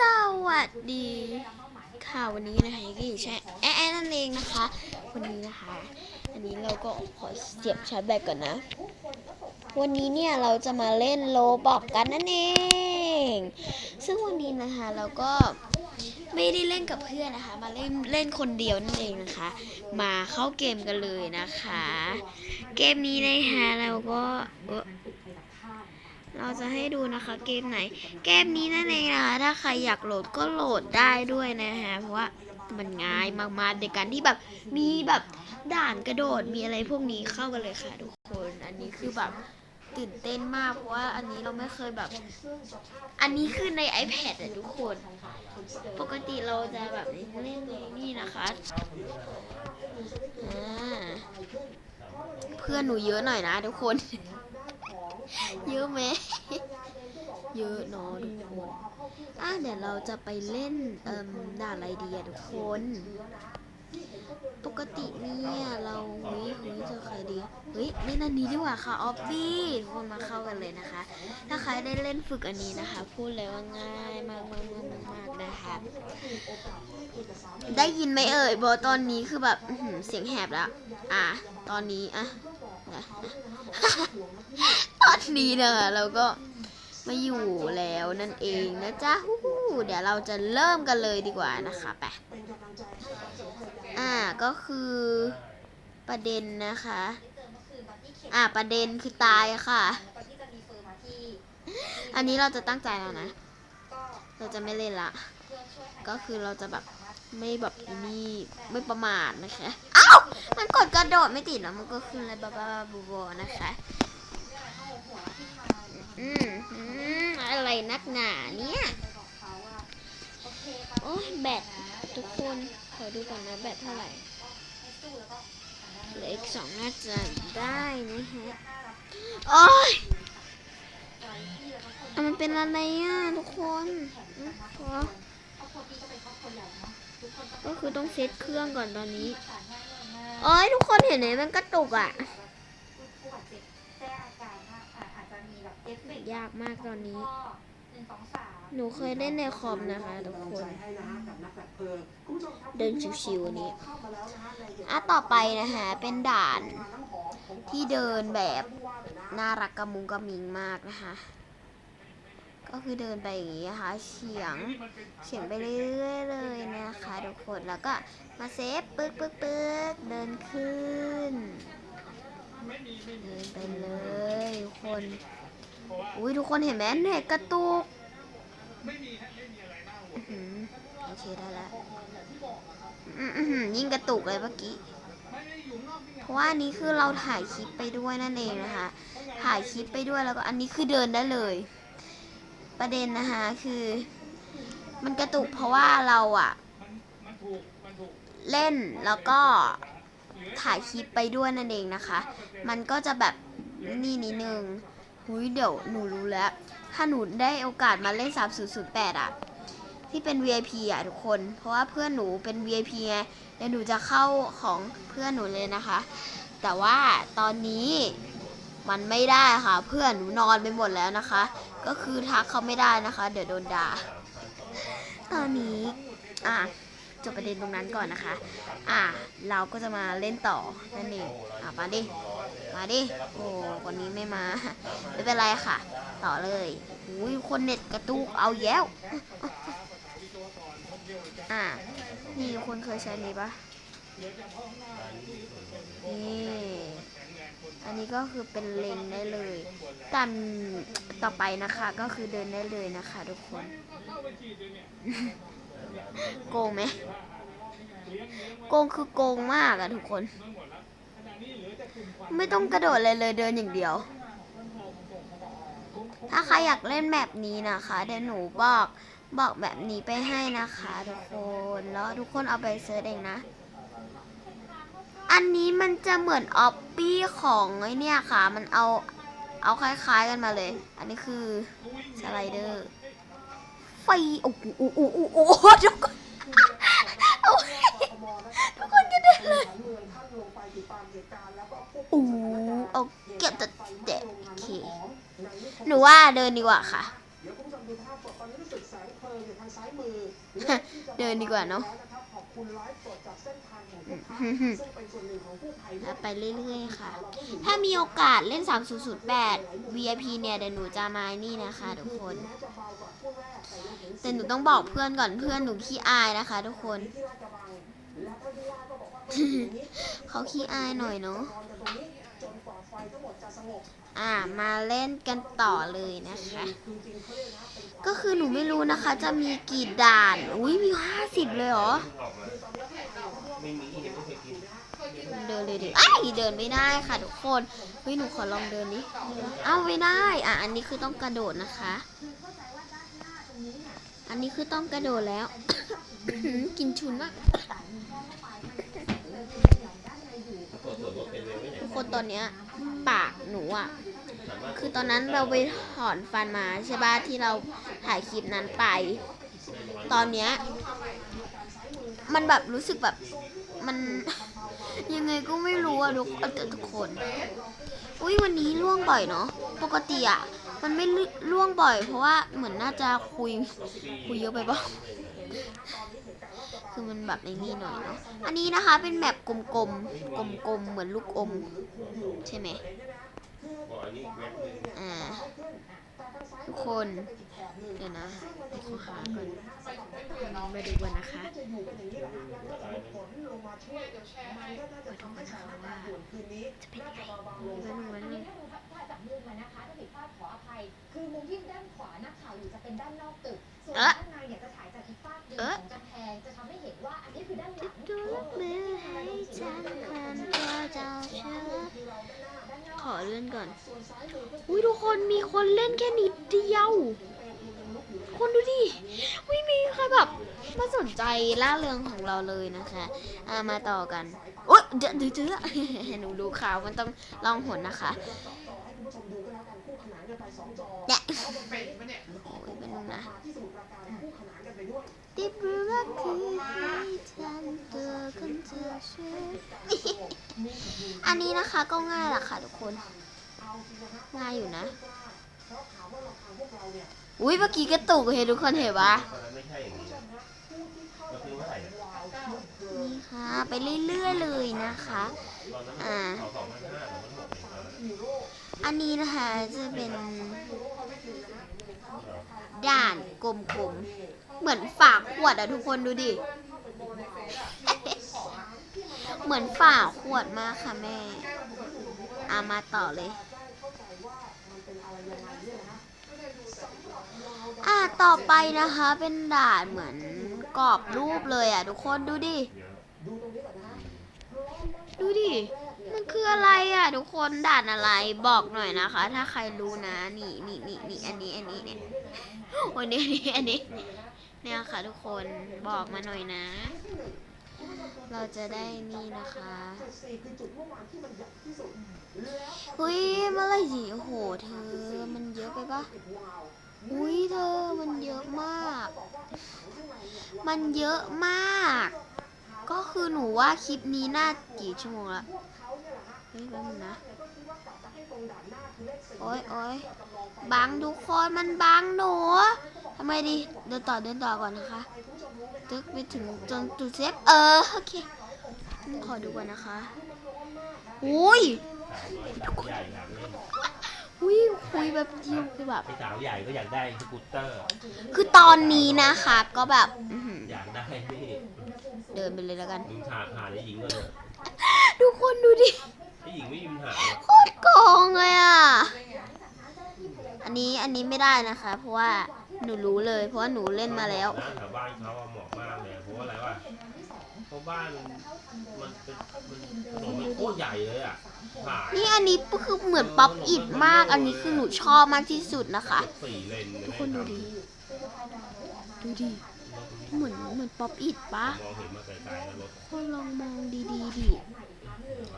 สวัสดีค่ะวันนี้นะคะก็อยู่ใช่แอะแอะนั่นเองนะคะ วันนี้นะคะ อันนี้เราก็ขอเสียบชาร์จแบตก่อนนะ วันนี้เนี่ยเราจะมาเล่นโลบอกกันนั่นเอง ซึ่งวันนี้นะคะเราก็ไม่ได้เล่นกับเพื่อนนะคะ มาเล่นเล่นคนเดียวนั่นเองนะคะ มาเข้าเกมกันเลยนะคะ เกมนี้นะคะเราก็ เราจะให้ดูนะคะเกมไหน เกมนี้นั่นเองนะคะถ้าใครอยากโหลดก็โหลดได้ด้วยนะคะเพราะว่ามันง่ายมากๆในการที่แบบมีแบบด่านกระโดดมีอะไรพวกนี้เข้ากันเลยค่ะทุกคน อันนี้คือแบบตื่นเต้นมากเพราะว่าอันนี้เราไม่เคยแบบ อันนี้คือใน iPad อะทุกคน ปกติเราจะแบบเล่นในนี่นะคะเพื่อนหนูเยอะหน่อยนะทุกคน เยอะไหมเยอะเนาะทุกคนอะเดี๋ยวเราจะไปเล่นเอ่มด่าอะไรดีอะทุกคน ปกติเนี่ยเราเฮ้ยเฮ้ยเจอใครดีเฮ้ยเล่นอันนี้ดีกว่าค่ะออฟฟี่ทุกคนมาเข้ากันเลยนะคะ ถ้าใครได้เล่นฝึกอันนี้นะคะ พูดเลยว่าง่ายมากมากมากมากนะคะได้ยินไหมเอ่ยบอตอนนี้คือแบบเสียงแหบแล้วอะตอนนี้อะ นะตอนนี้นะคะเราก็มาอยู่แล้วนั่นเองนะจ๊ะฮู้เดี๋ยวเราจะเริ่มกันเลยดีกว่านะคะไปอ่าก็คือประเด็นนะคะ อ่าประเด็นคือตายอะค่ะ อันนี้เราจะตั้งใจแล้วนะ เราจะไม่เล่นละ ก็คือเราจะแบบ ไม่แบบนี่ไม่ประมาทนะคะอ้าวมันกดกระโดดไม่ติดแล้วมันก็ขึ้นอะไรบ้าๆบอๆนะคะอืมอืมอะไรนักหนาเนี่ยโอ้ยแบตทุกคนขอดูก่อนนะแบตเท่าไหร่เหลืออีกสองน่าจะได้นะฮะโอ้ยอะมันเป็นอะไรอะทุกคนอืมขอ ก็คือต้องเซตเครื่องก่อนตอนนี้โอ้ยทุกคนเห็นไหมมันกระตุกอะ ยากมากตอนนี้ หนูเคยเล่นในคอมนะคะทุกคน เดินชิวๆนนี้อะต่อไปนะคะเป็นด่านที่เดินแบบน่ารักกระมุงกระมิงมากนะคะ ก็คือเดินไปอย่างนี้นะคะเฉียงเฉียงไปเรื่อยๆเลย นะคะ ทุกคนแล้วก็มาเซฟปึ๊กปึ๊กปึ๊กเดินขึ้นเดินไปเลยทุกคนอุ้ยทุกคนเห็นไหมเน็ตกระตุกโอเคได้แล้วยิ่งกระตุกเลยเมื่อกี้เพราะว่าอันนี้คือเราถ่ายคลิปไปด้วยนั่นเองนะคะ ถ่ายคลิปไปด้วยแล้วก็อันนี้คือเดินได้เลย ประเด็นนะคะคือ มันกระตุกเพราะว่าเราอะ เล่นแล้วก็ถ่ายคลิปไปด้วยนั่นเองนะคะ มันก็จะแบบนี่นิดนึงหุยเดี๋ยวหนูรู้แล้ว ถ้าหนูได้โอกาสมาเล่น 3008 อะ ที่เป็น VIP อะทุกคน เพราะว่าเพื่อนหนูเป็น VIP ไงเดี๋ยวหนูจะเข้าของเพื่อนหนูเลยนะคะ แต่ว่าตอนนี้มันไม่ได้ค่ะ เพื่อนหนูนอนไปหมดแล้วนะคะ ก็คือทักเขาไม่ได้นะคะ เดี๋ยวโดนด่า ตอนนี้ อะ จบประเด็นตรงนั้นก่อนนะคะ อะเราก็จะมาเล่นต่อนั่นเองอะมาดิ มาดิ โอ้คนนี้ไม่มา ไม่เป็นไรค่ะ ต่อเลยอุ้ยคนเน็ตกระตุกเอาแย้ว อะนี่คนเคยใช้นี้ปะนี่อันนี้ก็คือเป็นเลงได้เลยแต่ต่อไปนะคะ ก็คือเดินได้เลยนะคะ ทุกคน โกงไหมโกงคือโกงมากอะทุกคน ไม่ต้องกระโดดเลยเลยเดินอย่างเดียว ถ้าใครอยากเล่นแบบนี้นะคะเดี๋ยวหนูบอกบอกแบบนี้ไปให้นะคะทุกคนแล้วทุกคนเอาไปเซิร์ชเองนะ อันนี้มันจะเหมือนออปปี้ของไอ้เนี่ยค่ะ มันเอาเอาคล้ายๆกันมาเลย อันนี้คือสไลเดอร์ ไฟโอ้โหโอ้โหโอ้โหทุกคนทุกคนกระเด็นเลยโอ้โหเอาเก็บแต่เด็กโอเคหนูว่าเดินดีกว่าค่ะ เดินดีกว่าเนอะ แล้วไปเรื่อยๆค่ะ ถ้ามีโอกาสเล่น 3008 VIP เนี่ยเดี๋ยวหนูจะมานี่นะคะทุกคน แต่หนูต้องบอกเพื่อนก่อนเพื่อนหนูขี้อายนะคะ ทุกคน เขาขี้อายหน่อยเนาะ อ่ามาเล่นกันต่อเลยนะคะ ก็คือหนูไม่รู้นะคะ จะมีกี่ด่าน อุ้ยมีห้าสิบเลยเหรอ เดินเลยดิไอ้เดินไม่ได้ค่ะทุกคนเฮ้ยหนูขอลองเดินดิเอ้าไม่ได้ อะอันนี้คือต้องกระโดดนะคะ อันนี้คือต้องกระโดดแล้ว กินชุนมากทุกคนตอนเนี้ย ปากหนูอะ คือตอนนั้นเราไปถอนฟันมาใช่ป่ะที่เราถ่ายคลิปนั้นไป ตอนเนี้ย มันแบบรู้สึกแบบมันยังไงก็ไม่รู้อะทุกทุกคน อุ้ยวันนี้ล่วงบ่อยเนาะ ปกติอะมันไม่ล่วงบ่อย เพราะว่าเหมือนน่าจะคุยคุยเยอะไปบ้าง คือมันแบบในนี่หน่อยเนาะ อันนี้นะคะเป็นแบบกลมๆ กลมๆ เหมือนลูกอม ใช่ไหมบอกอันนี้เว็บนึงอ่าทุกคน เดี๋ยวนะให้ขอหาก่อนมาดูกันนะคะจะอยู่กันอย่างนี้แหละฮะแล้วก็จะมีฝนลงมาช่วยมันก็น่าจะทำให้สถานการณ์ด่วนคืนนี้น่าจะเบาๆลงวันวันอันนี้นี้ถ้าดูภาพจากมุมมานะคะถ้าผิดพลาดขออภัย คือมุมที่ด้านขวานักข่าวอยู่จะเป็นด้านนอกตึกส่วน คนมีคนเล่นแค่นิดเดียว คนดูดิไม่มีใครแบบมาสนใจล่าเริงของเราเลยนะคะอามาต่อกันโอ๊ยเดี๋ยวเดี๋ยวเดี๋ยวหนูดูข่าวมันต้องลองหนนะคะเนี่ยโอ้ยเป็นนะมาที่สมุทรปราการคู่ขนานกันไปด้วยติดรู้ว่าคือให้ฉันตัวคนเธอเชื่ออันนี้นะคะก็ง่ายแหละค่ะทุกคน ง่ายอยู่นะ อุ้ยเมื่อกี้กระตุกเห็นทุกคนเห็นปะนี่ค่ะไปเรื่อยๆเลยนะคะ อ่า อันนี้นะคะจะเป็น ด่านกลมๆ เหมือนฝาขวดอะทุกคนดูดิ เหมือนฝาขวดมากค่ะแม่อามาต่อเลย ต่อไปนะคะ เป็นด่านเหมือนกรอบรูปเลยอะ ทุกคนดูดิ ดูดิ มันคืออะไรอะ ทุกคนด่านอะไรบอกหน่อยนะคะ ถ้าใครรู้นะนี่นี่นี่นี่อันนี้อันนี้เนี่ยโอ้ยนี่อันนี้อันนี้เนี่ยค่ะทุกคนบอกมาหน่อยนะ เราจะได้นี่นะคะจุดสี่คือจุดเมื่อวานที่มันใหญ่ที่สุดแล้วเฮ้ยเมื่อไหรสิโอ้โหเธอมันเยอะไปปะ อุ้ยเธอมันเยอะมาก มันเยอะมาก ก็คือหนูว่าคลิปนี้น่ากี่ชั่วโมงละเขาเนี่แหละฮะเฮ้ยแป๊บนึงนะโอ้ยโอ้ยบังทุกคนมันบังหนูทำไมดี เดินต่อเดินต่อก่อนนะคะ ตึกไปถึงจนจุดเซฟ เออ โอเค ขอดูก่อนนะคะ อุ้ย วน้อยสาวใหญ่อยากเล่นอุ้ยคุยแบบเดียวคือแบบ ไอ้สาวใหญ่ก็อยากได้สกูตเตอร์ คือตอนนี้นะคะก็แบบอื้อหืออยากได้นี่เดินไปเลยแล้วกัน มึงถากหาไอ้หญิงก็เลยทุกคนดูดิ ไอ้หญิงไม่มีปัญหาหรอกโคตรโกงเลยอะ อันนี้อันนี้ไม่ได้นะคะ เพราะว่าหนูรู้เลย เพราะว่าหนูเล่นมาแล้วนะแถวบ้านเขาอะเหมาะมากเลยเพราะว่าอะไรวะเพราะบ้านมันเป็นมันถนนมันโคตรใหญ่เลยอะผ่า นี่อันนี้คือเหมือนป๊อปอิดมาก อันนี้คือหนูชอบมากที่สุดนะคะ สี่เลนทุกคนดูดิ ดูดิ เหมือนเหมือนป๊อปอิดปะมองเห็นมาไกลๆแล้วรถคนลองมองดีๆดิ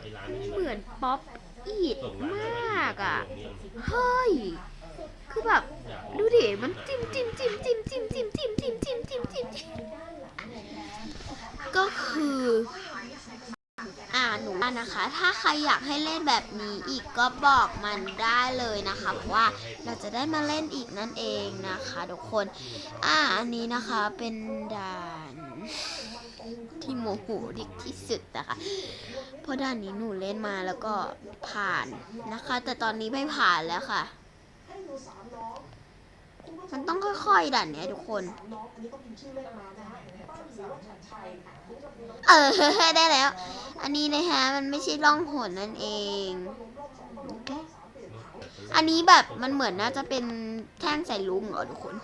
ไอ้ร้านนี้เหมือนป๊อปอิดส่งร้านมนี้ากอะส่งเนี่ยเฮ้ย คือแบบ ดูดิ มันจิ้มจิ้มจิ้มจิ้มจิ้มจิ้มจิ้มจิ้มจิ้มจิ้มจิ้มก็คือ หนูว่านะคะ ถ้าใครอยากให้เล่นแบบนี้อีกก็บอกมันได้เลยนะคะเพราะว่าเราจะได้มาเล่นอีกนั่นเองนะคะทุกคน อ่าอันนี้นะคะเป็นด่านที่โมโหด็กที่สุดนะคะ เพราะด่านนี้หนูเล่นมาแล้วก็ผ่านนะคะ แต่ตอนนี้ไม่ผ่านแล้วค่ะ มันต้องค่อยๆด่านเนี้ยทุกคน เออได้แล้ว อันนี้นะคะมันไม่ใช่ร่องหนนั่นเองโอเคอันนี้แบบมันเหมือนน่าจะเป็นแท่งใส่ลุงเหรอทุกคน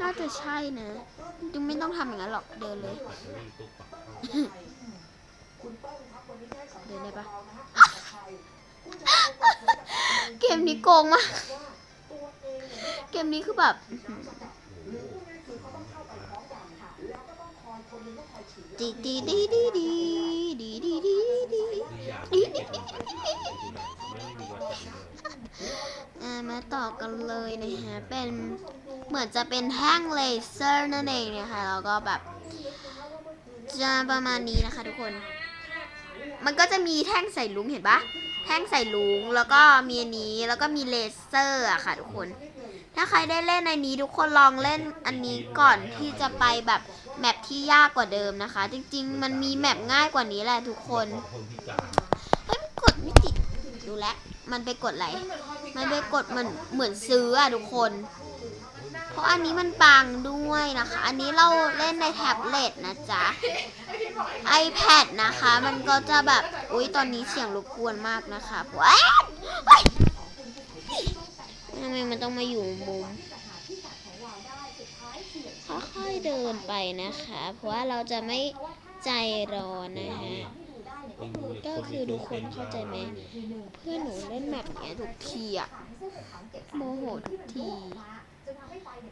น่าจะใช่นะจึงไม่ต้องทำอย่างนั้นหรอกเดินเลย เดินได้ปะเกมนี้โกงมาก เกมนี้คือแบบ ดดีดีดีดีดีดีดีดีดีดีอย่างไม่เก็บลงไปไม่มีวัตถุเลยอ่ามาต่อกันเลยนะคะเป็นเหมือนจะเป็นแท่งเลเซอร์นั่นเองนะคะแล้วก็แบบจะประมาณนี้นะคะทุกคน มันก็จะมีแท่งใส่ลุงเห็นปะแท่งใส่ลุงแล้วก็มีอันนี้แล้วก็มีเลเซอร์อะค่ะทุกคน ถ้าใครได้เล่นในนี้ทุกคนลองเล่นอันนี้ก่อนที่จะไปแบบ แมปที่ยากกว่าเดิมนะคะ จริง ๆ มันมีแมปง่ายกว่านี้แหละทุกคนของคนพิการเฮ้ยมันกดไม่ติดดูแลวมันไปกดอะไรมันไปกดเหมือนเหมือนซื้ออะทุกคน เพราะอันนี้มันปังด้วยนะคะ อันนี้เราเล่นในแท็บเล็ตนะจ๊ะ iPad นะคะ มันก็จะแบบ อุ๊ย ตอนนี้เสียงรบกวนมากนะคะเพราะว่าเฮ้ยทำไมมันต้องมาอยู่มุม ค่อยๆเดินไปนะคะ เพราะว่าเราจะไม่ใจร้อนนะฮะก็คือทุกคนเข้าใจไหมเพื่อนหนูเล่นแบบเนี้ยทุกทีอะโมโหทุกที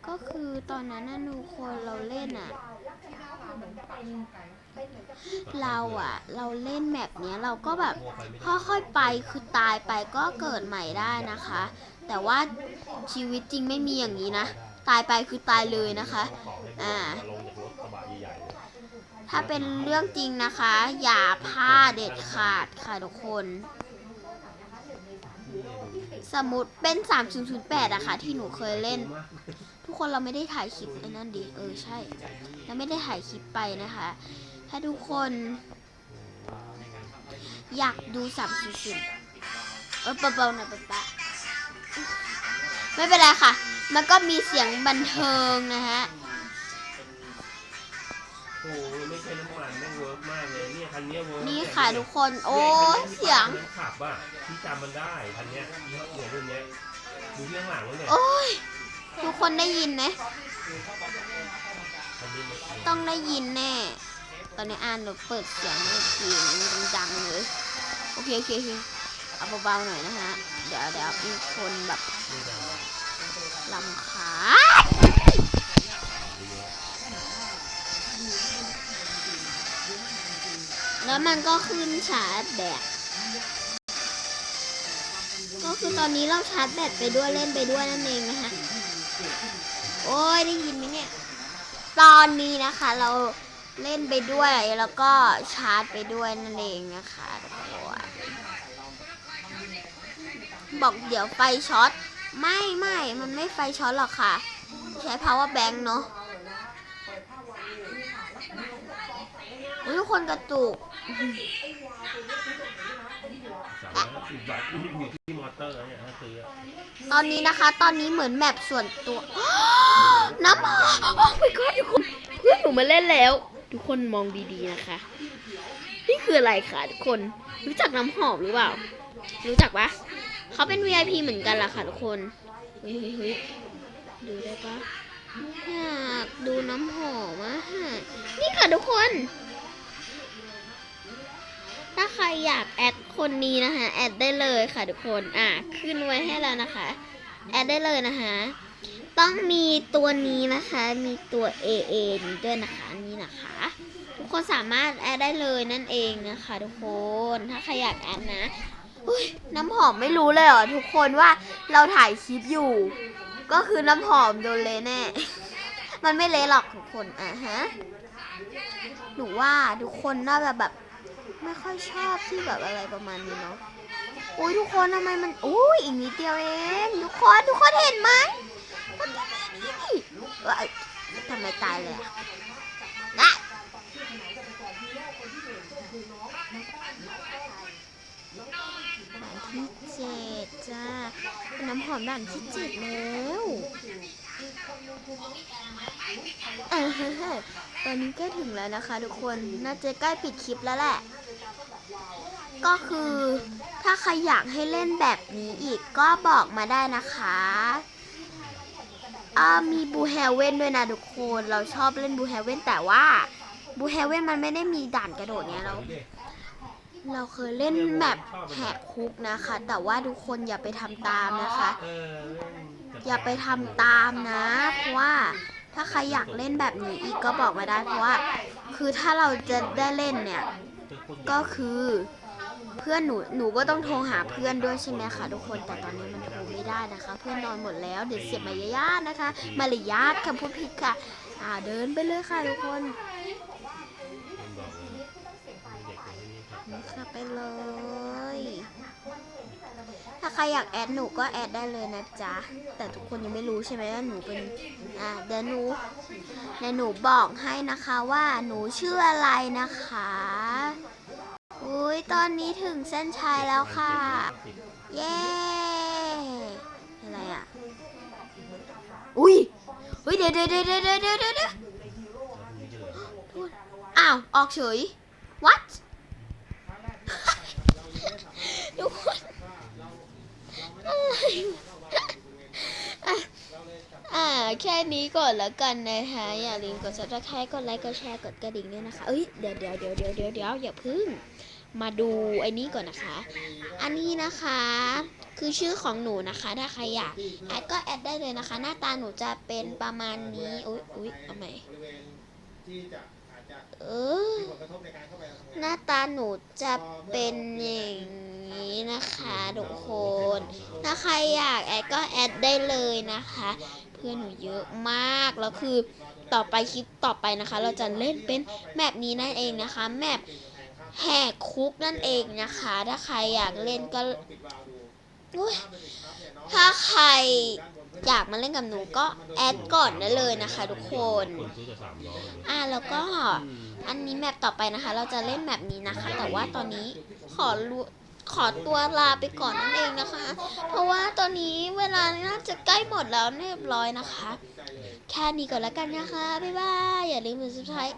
ก็คือตอนนั้นน่ะหนูคนเราเล่นอะเราอะเราเล่นแบบเนี้ยเราก็แบบค่อยๆไปคือตายไปก็เกิดใหม่ได้นะคะ แต่ว่าชีวิตจริงไม่มีอย่างนี้นะ ตายไปคือตายเลยนะคะ อ่า ถ้าเป็นเรื่องจริงนะคะ อย่าพลาดเด็ดขาดค่ะทุกคน สมมติเป็น 3008อะค่ะ ที่หนูเคยเล่น ทุกคนเราไม่ได้ถ่ายคลิปไอ้นั่นดิ เออใช่ เราไม่ได้ถ่ายคลิปไปนะคะ ถ้าทุกคน อยากดู3008เออเบาๆหน่อยป๊าๆไม่เป็นไรค่ะ มันก็มีเสียงบันเทิงนะฮะโอ้โหไม่ใช่น้ำมันไม่เวิร์กมากเลยเนี่ยคันเนี้ยเวิร์กนี่ค่ะทุกคน โอ้ยเสียงมันขับอะที่จำมันได้คันเนี้ยเนี่ยรุ่นเนี้ยดูที่ข้างหลังแล้วเนี่ยโอ้ยทุกคนได้ยินไหมคันนี้มันต้องได้ยินแน่ ตอนนี้อ่านหนูเปิดเสียงให้เสียงดังๆเลยโอเคโอเคโอเคเอาเบาๆหน่อยนะฮะ เดี๋ยวเดี๋ยวมีคนแบบไม่ได้ ลำคาแล้วมันก็ขึ้นชาร์จแบต ก็คือตอนนี้เราชาร์จแบตไปด้วยเล่นไปด้วยนั่นเองนะคะ โอ้ยได้ยินไหมเนี่ย ตอนนี้นะคะเราเล่นไปด้วยแล้วก็ชาร์จไปด้วยนั่นเองนะคะทุกคนบอกเดี๋ยวไฟช็อต ไม่ไม่มันไม่ไฟช็อตหรอกค่ะ ใช้ power bank เนาะอุ๊ยทุกคนกระตุกตอนนี้นะคะ ตอนนี้เหมือนแมปส่วนตัวน้ำหอมโอ้ my god ทุกคนเพื่อนหนูมาเล่นแล้ว ทุกคนมองดีๆนะคะ นี่คืออะไรคะทุกคนรู้จักน้ำหอมหรือเปล่า รู้จักปะ เขาเป็น VIP เหมือนกันล่ะค่ะทุกคนเฮ้ยเฮ้ยเฮ้ยดูได้ปะอยากดูน้ำหอมอะฮะนี่ค่ะทุกคน ถ้าใครอยากแอดคนนี้นะคะแอดได้เลยค่ะทุกคน อะ ขึ้นไว้ให้แล้วนะคะ แอดได้เลยนะคะ ต้องมีตัวนี้นะคะ มีตัว AA นี้ด้วยนะคะนี่นะคะ ทุกคนสามารถแอดได้เลยนั่นเองนะคะ ทุกคน ถ้าใครอยากแอดนะ น้ำหอมไม่รู้เลยเหรอทุกคนว่าเราถ่ายคลิปอยู่ ก็คือน้ำหอมโดนเละแน่ มันไม่เละหรอกทุกคนอะฮะหนูว่าทุกคนน่าจะแบบ ไม่ค่อยชอบที่แบบอะไรประมาณนี้เนาะอุ้ยทุกคนทำไมมันอุ้ยอีกนิดเดียวเองทุกคนทุกคนเห็นไหมมันทำไมนี่เอ้ยทำไมตายเลยอะำหอมด่านที่เจ็ดแล้วเออเฮ้ยตอนนี้ใกล้ถึงแล้วนะคะทุกคนน่าจะใกล้ปิดคลิปแล้วแหละ ก็คือถ้าใครอยากให้เล่นแบบนี้อีกก็บอกมาได้นะคะอ่ามีบูเฮเว่นด้วยนะทุกคน เราชอบเล่นบูเฮเว่นแต่ว่าบูเฮเว่นมันไม่ได้มีด่านกระโดดเนี่ยเรา เราเคยเล่นแบบแหกคุกนะคะ แต่ว่าทุกคนอย่าไปทำตามนะคะ อย่าไปทำตามนะ เพราะว่าถ้าใครอยากเล่นแบบนี้อีกก็บอกมาได้ เพราะว่า คือถ้าเราจะได้เล่นเนี่ย ก็คือเพื่อนหนูหนูก็ต้องโทรหาเพื่อนด้วยใช่ไหมคะทุกคนแต่ตอนนี้มันโทรไม่ได้นะคะ เพื่อนนอนหมดแล้วเดี๋ยวเสียมารยาทนะคะ มารยาทคำพูดผิดค่ะ อ่าเดินไปเลยค่ะทุกคน ไปเลย ถ้าใครอยากแอดหนูก็แอดได้เลยนะจ๊ะ แต่ทุกคนยังไม่รู้ใช่ไหมว่าหนูเป็น อ่าเดี๋ยวหนูเดี๋ยวหนูบอกให้นะคะว่าหนูชื่ออะไรนะคะอุ้ยตอนนี้ถึงเส้นชัยแล้วค่ะ เย้อะไรอะ อุ้ยอุ้ยเดี๋ยวเดี๋ยวเดี๋ยวเดี๋ยวเดี๋ยวเดี๋ยวเดี๋ยวอ้าว ออกเฉย what ทุกคนอะไรอ่า แค่นี้ก่อนแล้วกันนะคะอย่าลืมกด subscribe กดไลค์กดแชร์กดกระดิ่งด้วยนะคะเอ้ยเดี๋ยวเดี๋ยวเดี๋ยวเดี๋ยวเดี๋ยวเดี๋ยวอย่าพึ่งมาดูไอ้นี้ก่อนนะคะ อันนี้นะคะคือชื่อของหนูนะคะ ถ้าใครอยากแอดก็แอดได้เลยนะคะ หน้าตาหนูจะเป็นประมาณนี้ อุ้ยอุ้ยเอาใหม เออ หน้าตาหนูจะเป็นอย่างนี้นะคะทุกคน ถ้าใครอยากแอดก็แอดได้เลยนะคะ เพื่อนหนูเยอะมาก แล้วคือต่อไปคลิปต่อไปนะคะ เราจะเล่นเป็นแมปนี้นั่นเองนะคะ แมปแหกคุกนั่นเองนะคะ ถ้าใครอยากเล่นก็ถ้าใครอยากมาเล่นกับหนูก็แอดก่อนได้เลยนะคะทุกคนอจะสามร้อยเลยอ่าแล้วก็ อันนี้แมปต่อไปนะคะ เราจะเล่นแมปนี้นะคะ แต่ว่าตอนนี้ขอรู้ขอตัวลาไปก่อนนั่นเองนะคะ เพราะว่าตอนนี้เวลาน่าจะใกล้หมดแล้วเรียบร้อยนะคะ แค่นี้ก่อนแล้วกันนะคะ บ๊ายบาย อย่าลืมกด subscribe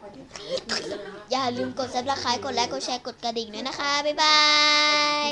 อย่าลืมกดซับสไครต์กดไลค์ กดแชร์ กดกระดิ่งด้วยนะคะ บ๊ายบาย